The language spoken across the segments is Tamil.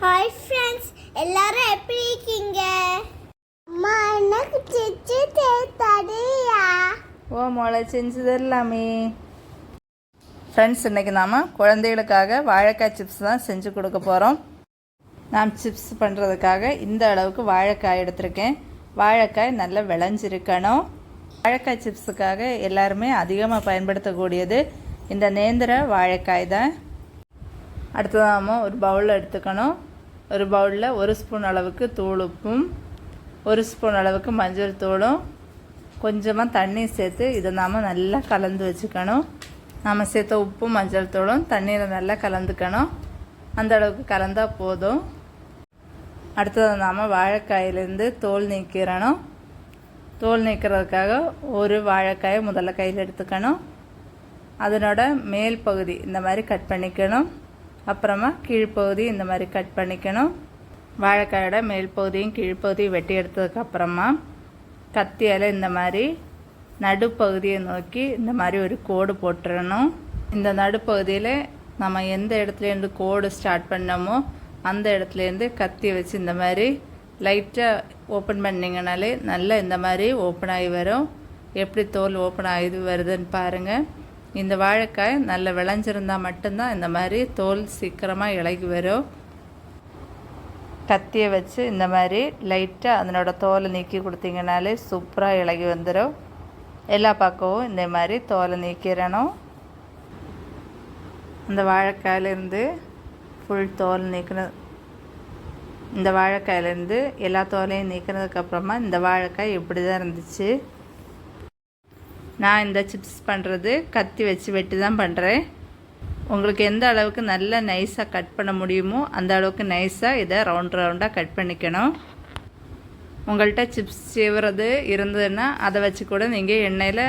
ஹாய் ஃப்ரெண்ட்ஸ் எல்லாரும் எப்படி இருக்கீங்க? அம்மா எனக்கு சிச்சு தடியா ஓ மோளை செஞ்சு தரலாமே. ஃப்ரெண்ட்ஸ் இன்றைக்கி நாம் குழந்தைகளுக்காக வாழைக்காய் சிப்ஸ் தான் செஞ்சு கொடுக்க போகிறோம் நான் சிப்ஸ் பண்ணுறதுக்காக இந்த அளவுக்கு வாழைக்காய் எடுத்திருக்கேன். வாழைக்காய் நல்லா விளைஞ்சிருக்கணும். வாழைக்காய் சிப்ஸுக்காக எல்லாருமே அதிகமாக பயன்படுத்தக்கூடியது இந்த நேந்திர வாழைக்காய் தான். அடுத்ததாம ஒரு பவுலில் எடுத்துக்கணும். ஒரு பவுலில் ஒரு ஸ்பூன் அளவுக்கு தூள் உப்பும் ஒரு ஸ்பூன் அளவுக்கு மஞ்சள் தூளும். கொஞ்சமாக தண்ணி சேர்த்து இதை நாம் நல்லா கலந்து வச்சுக்கணும். நாம் சேர்த்த உப்பும் மஞ்சள் தூளும் தண்ணியில் நல்லா கலந்துக்கணும். அந்த அளவுக்கு கலந்தால் போதும். அடுத்தது நாம் வாழைக்காயிலேருந்து தோல் நீக்கிறணும் தோல் நீக்கிறதுக்காக ஒரு வாழைக்காயை முதல்ல கையில் எடுத்துக்கணும். அதனோட மேல் பகுதி இந்த மாதிரி கட் பண்ணிக்கணும். அப்புறமா கீழ்ப்பகுதி இந்த மாதிரி கட் பண்ணிக்கணும். வாழைக்காயோட மேல் பகுதியும் கீழ்ப்பகுதியும் வெட்டி எடுத்ததுக்கப்புறமா கத்தியால் இந்த மாதிரி நடுப்பகுதியை நோக்கி இந்த மாதிரி ஒரு கோடு போட்டுடணும் இந்த நடுப்பகுதியில் நம்ம எந்த இடத்துலேருந்து கோடு ஸ்டார்ட் பண்ணோமோ அந்த இடத்துலேருந்து கத்தி வச்சு இந்த மாதிரி லைட்டாக ஓப்பன் பண்ணிங்கனாலே நல்லா இந்த மாதிரி ஓப்பன் ஆகி வரும். எப்படி தோல் ஓப்பன் ஆகி வருதுன்னு பாருங்கள் இந்த வாழைக்காய் நல்ல விளைஞ்சிருந்தால் மட்டும்தான் இந்த மாதிரி தோல் சீக்கிரமாக இலகி வரும். கத்தியை வச்சு இந்த மாதிரி லைட்டாக அதனோட தோலை நீக்கி கொடுத்தீங்கனாலே சூப்பராக இலகி வந்துடும் எல்லா பக்கமும் இந்த மாதிரி தோலை நீக்கிடணும் இந்த வாழைக்காயிலேருந்து ஃபுல் தோல் நீக்கின இந்த வாழைக்காயிலேருந்து எல்லா தோலையும் நீக்கினதுக்கப்புறமா இந்த வாழைக்காய் இப்படி தான் இருந்துச்சு. நான் இந்த சிப்ஸ் பண்ணுறது கத்தி வச்சு வெட்டி தான் பண்ணுறேன் உங்களுக்கு எந்த அளவுக்கு நல்ல நைஸாக கட் பண்ண முடியுமோ அந்த அளவுக்கு நைஸாக இதை ரவுண்ட் ரவுண்டாக கட் பண்ணிக்கணும். உங்கள்கிட்ட சிப்ஸ் சீவுறது இருந்ததுன்னா அதை வச்சு கூட நீங்கள் எண்ணெயில்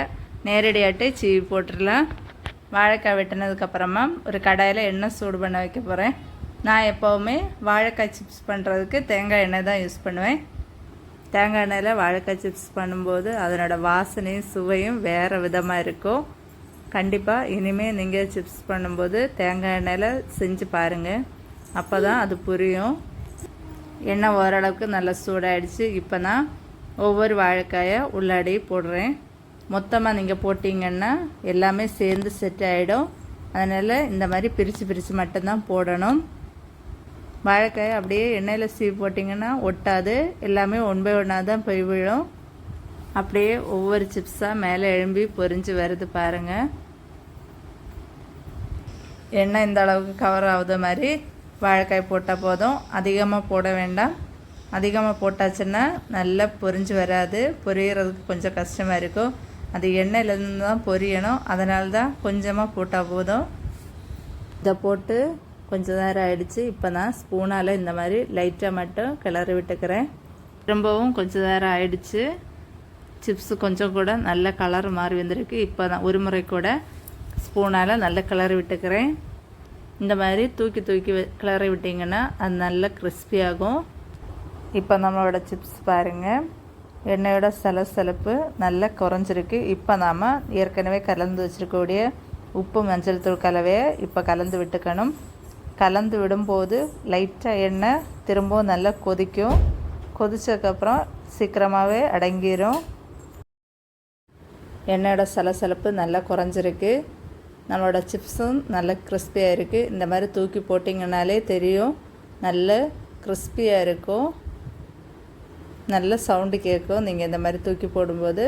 நேரடியாட்டே சீவி போட்டுடலாம். வாழைக்காய் வெட்டினதுக்கப்புறமா ஒரு கடாயில் எண்ணெய் சூடு பண்ண வைக்க போகிறேன் நான் எப்போவுமே வாழைக்காய் சிப்ஸ் பண்ணுறதுக்கு தேங்காய் எண்ணெய் தான் யூஸ் பண்ணுவேன். தேங்காய் எண்ணெயில் வாழைக்காய் சிப்ஸ் பண்ணும்போது அதனோட வாசனையும் சுவையும் வேறு விதமாக இருக்கும். கண்டிப்பாக இனிமேல் நீங்கள் சிப்ஸ் பண்ணும்போது தேங்காய் எண்ணெயில் செஞ்சு பாருங்கள் அப்போ தான் அது புரியும். எண்ணெய் ஓரளவுக்கு நல்லா சூடாயிடுச்சு. இப்போ நான் ஒவ்வொரு வாழைக்காயை உள்ளாடி போடுறேன். மொத்தமாக நீங்கள் போட்டிங்கன்னா எல்லாமே சேர்ந்து செட் ஆகிடும் அதனால் இந்த மாதிரி பிரித்து பிரித்து மட்டும்தான் போடணும். வாழைக்காயை அப்படியே எண்ணெயில் சீவி போட்டிங்கன்னா ஒட்டாது. எல்லாமே ஒன் பை ஒன்னாக தான் போய் விழும். அப்படியே ஒவ்வொரு சிப்ஸாக மேலே எழும்பி பொரிஞ்சு வருது பாருங்கள் எண்ணெய் இந்த அளவுக்கு கவர் ஆகுது மாதிரி வாழைக்காய் போட்டால் போதும். அதிகமாக போட வேண்டாம். அதிகமாக போட்டாச்சுன்னா நல்லா பொரிஞ்சு வராது. பொரியறதுக்கு கொஞ்சம் கஷ்டமாக இருக்கும். அது எண்ணெயிலேருந்து தான் பொரியணும். அதனால தான் கொஞ்சமாக போட்டால் போதும். இதை போட்டு கொஞ்சம் நேரம் ஆயிடுச்சு. இப்போ நான் ஸ்பூனால் இந்த மாதிரி லைட்டாக மட்டும் கிளறி விட்டுக்கிறேன். திரும்பவும் கொஞ்சம் நேரம் ஆயிடுச்சு. சிப்ஸு கொஞ்சம் கூட நல்ல கலர் மாறி வந்திருக்கு. இப்போ நான் ஒரு முறை கூட ஸ்பூனால் நல்ல கிளறி விட்டுக்கிறேன். இந்த மாதிரி தூக்கி தூக்கி கிளறி விட்டிங்கன்னா அது நல்ல கிறிஸ்பியாகும் இப்போ நம்மளோட சிப்ஸ் பாருங்கள் எண்ணெயோட சலசலப்பு நல்லா குறைஞ்சிருக்கு. இப்போ நாம் ஏற்கனவே கலந்து வச்சுருக்கக்கூடிய உப்பு மஞ்சள் தூள் கலவையை இப்போ கலந்து விட்டுக்கணும். கலந்து விடும்போது லைட்டாக எண்ணெய் திரும்பவும் நல்லா கொதிக்கும். கொதிச்சதுக்கப்புறம் சீக்கிரமாகவே அடங்கிடும் எண்ணெயோட சலசலப்பு நல்லா குறைஞ்சிருக்கு. நம்மளோட சிப்ஸும் நல்லா கிறிஸ்பியாக இருக்குது இந்த மாதிரி தூக்கி போட்டிங்கனாலே தெரியும். நல்ல கிறிஸ்பியாக இருக்கும். நல்ல சவுண்டு கேட்கும். நீங்கள் இந்த மாதிரி தூக்கி போடும்போது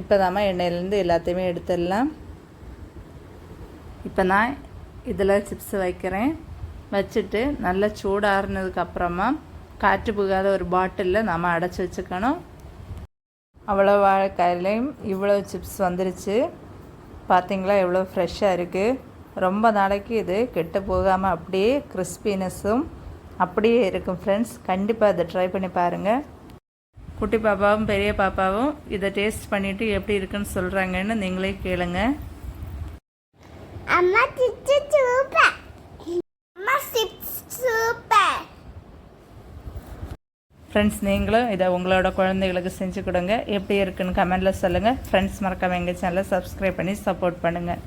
இப்போ தாம்மா எண்ணெயிலேருந்து எல்லாத்தையுமே எடுத்துடலாம். இப்போ நான் இதில் சிப்ஸ் வைக்கிறேன். வச்சுட்டு நல்லா சூடாறுனதுக்கு அப்புறமா காற்று புகாத ஒரு பாட்டிலில் நம்ம அடைச்சி வச்சுக்கணும். அவ்வளோ வாழைக்காயிலையும் இவ்வளோ சிப்ஸ் வந்துருச்சு. பார்த்தீங்களா? எவ்வளோ ஃப்ரெஷ்ஷாக இருக்குது ரொம்ப நாளைக்கு இது கெட்டு போகாமல் அப்படியே கிறிஸ்பினஸும் அப்படியே இருக்கும் ஃப்ரெண்ட்ஸ் கண்டிப்பாக இதை ட்ரை பண்ணி பாருங்கள் குட்டி பாப்பாவும் பெரிய பாப்பாவும் இதை டேஸ்ட் பண்ணிவிட்டு எப்படி இருக்குன்னு சொல்கிறாங்கன்னு நீங்களே கேளுங்கள் அம்மா சிச்சு சூப்பர். அம்மா சிப்ஸ் சூப்பர். ஃப்ரெண்ட்ஸ் நீங்களும் இதை உங்களோட குழந்தைகளுக்கு செஞ்சு கொடுங்க. எப்படி இருக்குன்னு கமெண்டில் சொல்லுங்கள் ஃப்ரெண்ட்ஸ் மறக்காம எங்கள் சேனலை சப்ஸ்கிரைப் பண்ணி சப்போர்ட் பண்ணுங்கள்